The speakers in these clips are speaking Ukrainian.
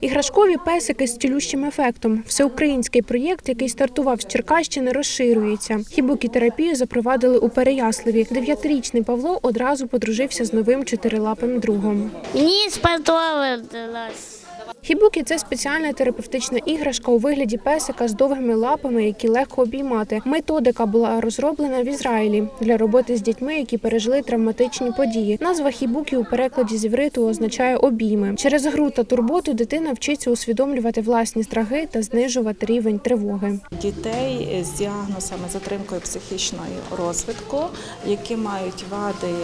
Іграшкові песики з цілющим ефектом. Всеукраїнський проєкт, який стартував з Черкащини, розширюється. Хібокітерапію запровадили у Переяславі. Дев'ятирічний Павло одразу подружився з новим чотирилапим другом. Мені сподобалось. Хібукі це спеціальна терапевтична іграшка у вигляді песика з довгими лапами, які легко обіймати. Методика була розроблена в Ізраїлі для роботи з дітьми, які пережили травматичні події. Назва хібукі у перекладі з івриту означає обійми. Через гру та турботу дитина вчиться усвідомлювати власні страхи та знижувати рівень тривоги. дітей з діагнозами затримкою психічного розвитку, які мають вади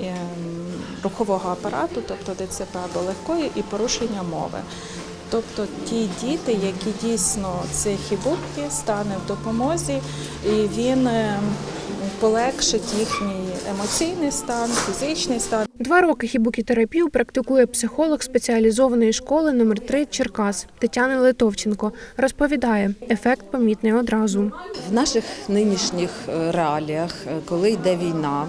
е, е, рухового апарату, тобто ДЦП або легкої, і порушення мови. Тобто ті діти, які дійсно це хібуки, стане в допомозі, і він е, полегшить їхній емоційний стан, фізичний стан. Два роки хібукі-терапію практикує психолог спеціалізованої школи номер 3 Черкас Тетяна Литовченко. Розповідає, ефект помітний одразу. В наших нинішніх е, реаліях, е, коли йде війна,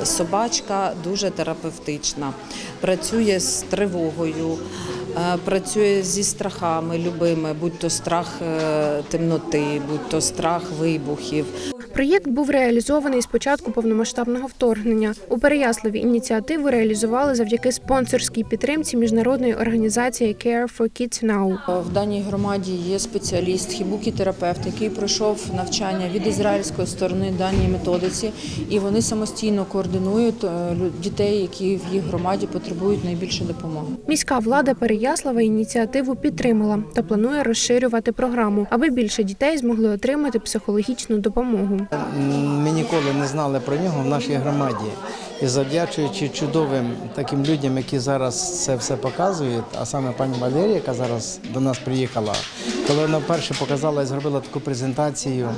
е, собачка дуже терапевтична, працює з тривогою, працює зі страхами любими, будь то страх темноти, будь то страх вибухів. Проєкт був реалізований з початку повномасштабного вторгнення. У Переяславі ініціативу реалізували завдяки спонсорській підтримці міжнародної організації Care for Kids Now. В даній громаді є спеціаліст, хібукі-терапевт, який пройшов навчання від ізраїльської сторони даній методиці, і вони самостійно координують е, дітей, які в їх громаді потребують найбільше допомоги. Міська влада Переяслава ініціативу підтримала та планує розширювати програму, аби більше дітей змогли отримати психологічну допомогу. Ми ніколи не знали про нього в нашій громаді. І завдячуючи чудовим таким людям, які зараз це все показують, а саме пані Валерія, яка зараз до нас приїхала, коли вона вперше показала і зробила таку презентацію,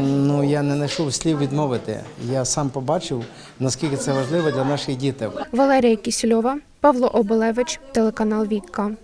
ну я не знайшов слів відмовити. Я сам побачив, наскільки це важливо для наших дітей. Валерія Кісільова, Павло Обелевич, телеканал Вікка.